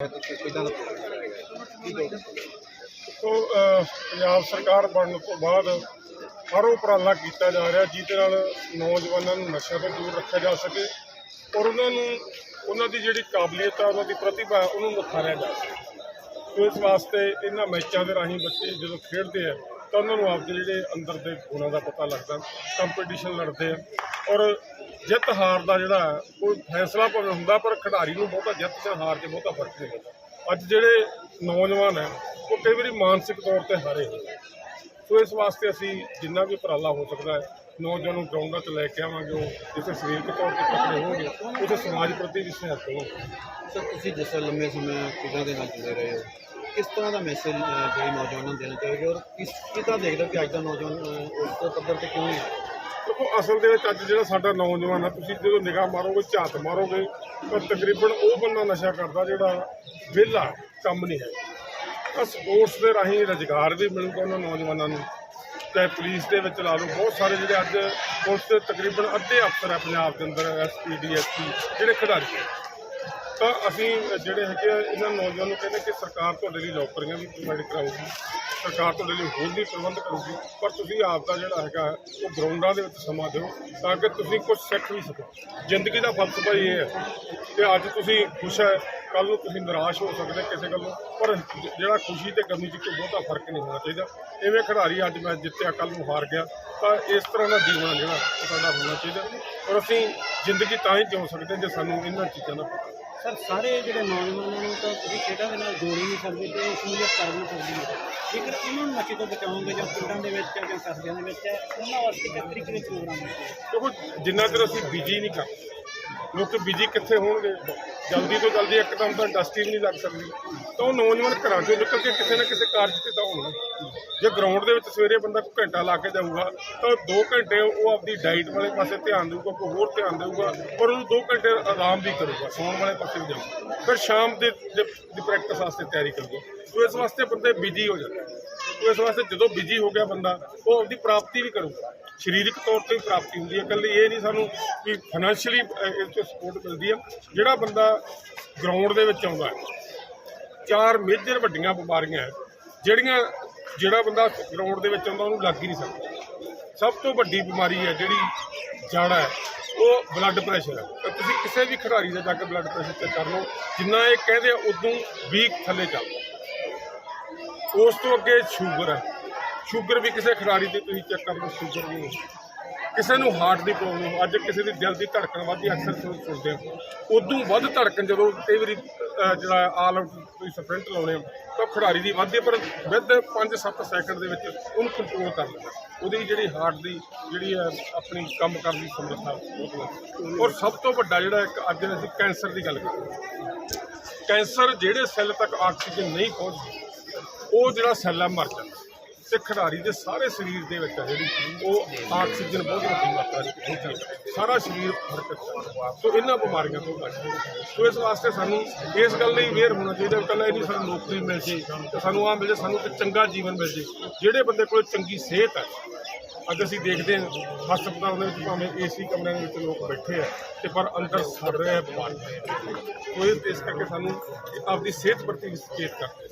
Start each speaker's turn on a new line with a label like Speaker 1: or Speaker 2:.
Speaker 1: ਸੋ ਪੰਜਾਬ ਸਰਕਾਰ ਬਣਨ ਤੋਂ ਬਾਅਦ ਹਰ ਉਪਰਾਲਾ ਕੀਤਾ ਜਾ ਰਿਹਾ ਜਿਹਦੇ ਨਾਲ ਨੌਜਵਾਨਾਂ ਨੂੰ ਨਸ਼ਿਆਂ ਤੋਂ ਦੂਰ ਰੱਖਿਆ ਜਾ ਸਕੇ ਔਰ ਉਹਨਾਂ ਨੂੰ ਉਹਨਾਂ ਦੀ ਜਿਹੜੀ ਕਾਬਲੀਅਤ ਆ ਉਹਨਾਂ ਦੀ ਪ੍ਰਤਿਭਾ ਹੈ, ਉਹਨੂੰ ਨਿਖਾਰਿਆ ਜਾ ਸਕੇ। ਸੋ ਇਸ ਵਾਸਤੇ ਇਹਨਾਂ ਮੈਚਾਂ ਦੇ ਰਾਹੀਂ ਬੱਚੇ ਜਦੋਂ ਖੇਡਦੇ ਆ ਤਾਂ ਉਹਨਾਂ ਨੂੰ ਆਪਦੇ ਜਿਹੜੇ ਅੰਦਰ ਦੇ ਗੁਣਾਂ ਦਾ ਪਤਾ ਲੱਗਦਾ ਕੰਪੀਟੀਸ਼ਨ ਲੜਦੇ ਆ। ਔਰ ਜਿੱਤ ਹਾਰ ਦਾ ਜਿਹੜਾ ਹੈ, ਕੋਈ ਫੈਸਲਾ ਭਾਵੇਂ ਹੁੰਦਾ ਪਰ ਖਿਡਾਰੀ ਨੂੰ ਬਹੁਤਾ ਜਿੱਤ ਜਾਂ ਹਾਰ 'ਚ ਬਹੁਤਾ ਫ਼ਰਕ ਨਹੀਂ ਹੁੰਦਾ ਅੱਜ ਜਿਹੜੇ ਨੌਜਵਾਨ ਹੈ ਉਹ ਕਈ ਵਾਰੀ ਮਾਨਸਿਕ ਤੌਰ ਤੇ ਹਾਰੇ ਹੋਏ ਆ। ਸੋ ਇਸ ਵਾਸਤੇ ਅਸੀਂ ਜਿੰਨਾ ਵੀ ਉਪਰਾਲਾ ਹੋ ਸਕਦਾ ਹੈ ਨੌਜਵਾਨ ਨੂੰ ਗਰਾਊਂਡਾਂ 'ਚ ਲੈ ਕੇ ਆਵਾਂਗੇ ਉਹ ਜਿੱਥੇ ਸਰੀਰਕ ਤੌਰ ਤੇ ਤਕੜੇ ਹੋਣਗੇ ਉੱਥੇ ਸਮਾਜ ਪ੍ਰਤੀ ਵੀ ਸਹਾਇਤਾ ਹੋਣਗੇ
Speaker 2: ਸਰ ਤੁਸੀਂ ਜਿਸ ਲੰਮੇ ਸਮੇਂ ਖੇਡਾਂ ਦੇ ਨਾਲ ਜੁੜੇ ਰਹੇ ਹੋ ਕਿਸ ਤਰ੍ਹਾਂ ਦਾ ਮੈਸੇਜ ਜਿਹੜੇ ਨੌਜਵਾਨਾਂ ਨੂੰ ਦੇਣਾ ਚਾਹੀਦਾ ਔਰ ਕਿਸ ਕਿੱਦਾਂ ਦੇਖਦੇ ਹੋ ਕਿ ਅੱਜ ਦਾ ਨੌਜਵਾਨ ਅਹ, ਉਸ ਪੱਧਰ ਤੇ ਕਿਉਂ ਨਹੀਂ ਹੈ
Speaker 1: ਦੇਖੋ ਅਸਲ ਦੇ ਵਿੱਚ ਅੱਜ ਜਿਹੜਾ ਸਾਡਾ ਨੌਜਵਾਨ ਆ ਤੁਸੀਂ ਜਦੋਂ ਨਿਗਾਹ ਮਾਰੋਗੇ ਝਾਤ ਮਾਰੋਗੇ ਤਾਂ ਤਕਰੀਬਨ ਉਹ ਬੰਦਾ ਨਸ਼ਾ ਕਰਦਾ ਜਿਹੜਾ ਵਿਹਲਾ ਕੰਮ ਨਹੀਂ ਹੈ। ਤਾਂ ਸਪੋਰਟਸ ਦੇ ਰਾਹੀਂ ਰੁਜ਼ਗਾਰ ਵੀ ਮਿਲੂਗਾ ਉਹਨਾਂ ਨੌਜਵਾਨਾਂ ਨੂੰ। ਚਾਹੇ ਪੁਲਿਸ ਦੇ ਵਿੱਚ ਲਾ ਲਓ ਬਹੁਤ ਸਾਰੇ ਜਿਹੜੇ ਅੱਜ ਪੁਲਿਸ ਦੇ ਤਕਰੀਬਨ ਅੱਧੇ ਅਫਸਰ ਆ ਪੰਜਾਬ ਦੇ ਅੰਦਰ ਐਸਪੀ ਡੀਐਸਪੀ ਜਿਹੜੇ ਖਿਡਾਰੀ। ਆ। ਤਾਂ ਅਸੀਂ ਜਿਹੜੇ ਹੈਗੇ ਆ, ਇਹਨਾਂ ਨੌਜਵਾਨ ਨੂੰ ਕਹਿੰਦੇ ਕਿ ਸਰਕਾਰ ਤੁਹਾਡੇ ਲਈ ਨੌਕਰੀਆਂ ਵੀ ਪ੍ਰੋਵਾਈਡ ਕਰਾਊਗੀ, ਸਰਕਾਰ ਤੁਹਾਡੇ ਲਈ ਹੋਰ ਵੀ ਪ੍ਰਬੰਧ ਕਰੂਗੀ, ਪਰ ਤੁਸੀਂ ਆਪ ਦਾ ਜਿਹੜਾ ਹੈਗਾ, ਉਹ ਗਰਾਊਂਡਾਂ ਦੇ ਵਿੱਚ ਸਮਾਂ ਦਿਓ ਤਾਂ ਕਿ ਤੁਸੀਂ ਕੁਝ ਸਿੱਖ ਵੀ ਸਕੋ। ਜ਼ਿੰਦਗੀ ਦਾ ਫਲਸਫਾ ਇਹ ਹੈ ਕਿ ਅੱਜ ਤੁਸੀਂ ਖੁਸ਼ ਹੈ ਕੱਲ ਨੂੰ ਤੁਸੀਂ ਨਿਰਾਸ਼ ਹੋ ਸਕਦੇ ਕਿਸੇ ਗੱਲੋਂ, ਪਰ ਜਿਹੜਾ ਖੁਸ਼ੀ ਤੇ ਗਮੀ 'ਚ ਕੋਈ ਬਹੁਤਾ ਫ਼ਰਕ ਨਹੀਂ ਹੋਣਾ ਚਾਹੀਦਾ। ਐਵੇਂ ਖਿਡਾਰੀ ਅੱਜ ਮੈਚ ਜਿੱਤਿਆ ਕੱਲ ਨੂੰ ਹਾਰ ਗਿਆ, ਤਾਂ ਇਸ ਤਰ੍ਹਾਂ ਦਾ ਜੀਵਨ ਜਿਹੜਾ ਉਹ ਸਾਡਾ ਹੋਣਾ ਚਾਹੀਦਾ। ਔਰ ਅਸੀਂ ਜ਼ਿੰਦਗੀ ਤਾਂ ਹੀ ਜਿਉ ਸਕਦੇ ਜੇ ਸਾਨੂੰ ਇਹਨਾਂ ਚੀਜ਼ਾਂ ਦਾ ਪਤਾ।
Speaker 3: ਸਰ, ਸਾਰੇ ਜਿਹੜੇ ਨੌਜਵਾਨਾਂ ਨੂੰ ਤਾਂ ਤੁਸੀਂ ਖੇਡਾਂ ਦੇ ਨਾਲ ਜੋੜ ਹੀ ਨਹੀਂ ਸਕਦੇ ਤੇ ਸ਼ਮੂਲੀਅਤ ਕਰ ਨਹੀਂ ਸਕਦੇ। ਜੇਕਰ ਇਹਨਾਂ ਨੂੰ ਨਸ਼ੇ ਤੋਂ ਬਚਾਓਗੇ ਜਾਂ ਪਿੰਡਾਂ ਦੇ ਵਿੱਚ ਜਾਂ ਕਸਬਿਆਂ ਦੇ ਵਿੱਚ, ਉਹਨਾਂ ਵਾਸਤੇ ਕਿਸ ਤਰੀਕੇ ਦੇ ਪ੍ਰੋਗਰਾਮ ਨੇ?
Speaker 1: ਦੇਖੋ, ਜਿੰਨਾ ਚਿਰ ਅਸੀਂ ਬਿਜ਼ੀ ਨਹੀਂ ਕਰਦੇ ਲੋਕ ਬਿਜ਼ੀ ਕਿੱਥੇ ਹੋਣਗੇ? ਜਲਦੀ ਤੋਂ ਜਲਦੀ ਇੱਕਦਮ ਤਾਂ ਇੰਡਸਟਰੀ ਨਹੀਂ ਲੱਗ ਸਕਦੀ। ਤਾਂ ਉਹ ਨੌਜਵਾਨ ਘਰਾਂ ਚੋਂ ਨਿਕਲ ਕੇ ਕਿਸੇ ਨਾ ਕਿਸੇ ਕਾਰਜ ਤੇ ਤਾਂ ਹੋਣਗੇ। ਜੇ ਗਰਾਊਂਡ ਦੇ ਵਿੱਚ ਸਵੇਰੇ ਬੰਦਾ ਕੋਈ ਘੰਟਾ ਲਾ ਕੇ ਜਾਊਗਾ, ਤਾਂ 2 ਘੰਟੇ ਉਹ ਆਪਦੀ ਡਾਈਟ ਵਾਲੇ ਪਾਸੇ ਧਿਆਨ ਦੇਊਗਾ, ਕੋਈ ਹੋਰ ਧਿਆਨ ਦੇਊਗਾ ਪਰ ਉਹਨੂੰ 2 ਘੰਟੇ ਆਰਾਮ ਵੀ ਕਰੂਗਾ, ਸੌਣ ਵਾਲੇ ਪਾਸੇ ਵੀ ਜਾਊਗਾ। ਫਿਰ ਸ਼ਾਮ ਦੇ ਦੇ- ਦੀ ਪ੍ਰੈਕਟਿਸ ਵਾਸਤੇ ਤਿਆਰੀ ਕਰੂਗਾ। ਸੋ ਇਸ ਵਾਸਤੇ ਬੰਦੇ ਬਿਜ਼ੀ ਹੋ ਜਾਂਦੇ ਸੋ ਇਸ ਵਾਸਤੇ ਜਦੋਂ ਬਿਜ਼ੀ ਹੋ ਗਿਆ ਬੰਦਾ, ਉਹ ਆਪਦੀ ਪ੍ਰਾਪਤੀ ਵੀ ਕਰੂਗਾ। ਸਰੀਰਕ ਤੌਰ ਤੇ ਪ੍ਰਾਪਤੀ ਹੁੰਦੀ ਹੈ। ਇਕੱਲੀ ਇਹ ਨਹੀਂ ਸਾਨੂੰ ਵੀ ਫਾਈਨੈਂਸ਼ੀਅਲੀ ਇਸ ਤੋਂ ਸਪੋਰਟ ਮਿਲਦੀ ਹੈ। ਜਿਹੜਾ ਬੰਦਾ ਗਰਾਊਂਡ ਦੇ ਵਿੱਚ ਆਉਂਦਾ ਹੈ, ਚਾਰ ਮੇਜਰ ਵੱਡੀਆਂ ਬਿਮਾਰੀਆਂ ਹੈ, ਜਿਹੜੀਆਂ ਜਿਹੜਾ ਬੰਦਾ ਗਰਾਊਂਡ ਦੇ ਵਿੱਚ ਆਉਂਦਾ, ਉਹਨੂੰ ਲੱਗ ਹੀ ਨਹੀਂ ਸਕਦਾ। ਸਭ ਤੋਂ ਵੱਡੀ ਬਿਮਾਰੀ ਹੈ ਜਿਹੜੀ ਜੜ ਹੈ, ਉਹ ਬਲੱਡ ਪ੍ਰੈਸ਼ਰ ਹੈ। ਤਾਂ ਤੁਸੀਂ ਕਿਸੇ ਵੀ ਖਿਡਾਰੀ ਦਾ ਜਾ ਕੇ ਬਲੱਡ ਪ੍ਰੈਸ਼ਰ ਚੈੱਕ ਕਰ ਲਓ, ਜਿੰਨਾ ਇਹ ਕਹਿੰਦੇ ਆ, ਉਦੋਂ ਵੀਕ ਥੱਲੇ ਚੱਲਦਾ ਉਸ ਤੋਂ ਅੱਗੇ ਸ਼ੂਗਰ ਹੈ। ਸ਼ੂਗਰ ਵੀ ਕਿਸੇ ਖਿਡਾਰੀ ਦੀ ਤੁਸੀਂ ਚੈੱਕ ਕਰ ਲਓ ਸ਼ੂਗਰ ਵੀ ਨਹੀਂ। ਕਿਸੇ ਨੂੰ ਹਾਰਟ ਦੀ ਪ੍ਰੋਬਲਮ ਅੱਜ ਕਿਸੇ ਦੀ ਦਿਲ ਦੀ ਧੜਕਣ ਵੱਧਦੀ ਅਕਸਰ ਸੁਣ- ਸੁਣਦੇ ਆ। ਉਦੋਂ ਵੱਧ ਧੜਕਣ ਜਦੋਂ ਕਈ ਵਾਰੀ ਜਿਹੜਾ ਆਲ ਆਊਟ ਤੁਸੀਂ ਸਪ੍ਰਿੰਟ ਲਾਉਣੇ ਹੋ ਤਾਂ ਖਿਡਾਰੀ ਦੀ ਵੱਧਦੀ ਹੈ, ਪਰ ਵਿਦ 5-7 ਸੈਕਿੰਡ ਦੇ ਵਿੱਚ ਉਹਨੂੰ ਕੰਟਰੋਲ ਕਰ ਲੈਂਦਾ। ਉਹਦੀ ਜਿਹੜੀ ਹਾਰਟ ਦੀ ਜਿਹੜੀ ਹੈ ਆਪਣੀ ਕੰਮ ਕਰਨ ਦੀ ਸਮਰੱਥਾ ਬਹੁਤ ਔਰ ਸਭ ਤੋਂ ਵੱਡਾ ਜਿਹੜਾ ਇੱਕ ਅੱਜ ਅਸੀਂ ਕੈਂਸਰ ਦੀ ਗੱਲ ਕਰਦੇ ਕੈਂਸਰ ਜਿਹੜੇ ਸੈੱਲ ਤੱਕ ਆਕਸੀਜਨ ਨਹੀਂ ਪਹੁੰਚਦੀ ਉਹ ਜਿਹੜਾ ਸੈੱਲ ਹੈ ਮਰ ਜਾਂਦਾ। ਤੇ ਖਿਡਾਰੀ ਦੇ ਸਾਰੇ ਸਰੀਰ ਦੇ ਵਿੱਚ ਹੈ ਜਿਹੜੀ ਉਹ ਆਕਸੀਜਨ ਬਹੁਤ ਵੱਡੀ ਮਾਤਰਾ ਵਿੱਚ ਪਹੁੰਚਦੀ ਸਾਰਾ ਸਰੀਰ ਫ਼ਰਕ ਸੋ ਇਹਨਾਂ ਬਿਮਾਰੀਆਂ ਤੋਂ ਬਚਦੇ ਸੋ ਇਸ ਵਾਸਤੇ ਸਾਨੂੰ ਇਸ ਗੱਲ ਲਈ ਅਵੇਅਰ ਹੋਣਾ ਚਾਹੀਦਾ ਇਕੱਲਾ ਇਹ ਨਹੀਂ ਸਾਨੂੰ ਨੌਕਰੀ ਮਿਲ ਜੇ, ਤੇ ਸਾਨੂੰ ਆ ਮਿਲ ਜੇ, ਸਾਨੂੰ ਇੱਕ ਚੰਗਾ ਜੀਵਨ ਮਿਲ ਜੇ। ਜਿਹੜੇ ਬੰਦੇ ਕੋਲ ਚੰਗੀ ਸਿਹਤ ਹੈ, ਅੱਜ ਅਸੀਂ ਦੇਖਦੇ ਹਾਂ ਹਸਪਤਾਲ ਦੇ ਵਿੱਚ ਭਾਵੇਂ ਏਸੀ ਕਮਰਿਆਂ ਦੇ ਵਿੱਚ ਲੋਕ ਬੈਠੇ ਆ ਤੇ ਪਰ ਅੰਦਰ ਸੜ ਰਹੇ ਆ ਬਿਮਾਰੀ। ਕੋਈ ਇਸ ਕਰਕੇ ਸਾਨੂੰ ਆਪਦੀ ਸਿਹਤ ਪ੍ਰਤੀ ਵੀ ਸੁਚੇਤ ਕਰਦੇ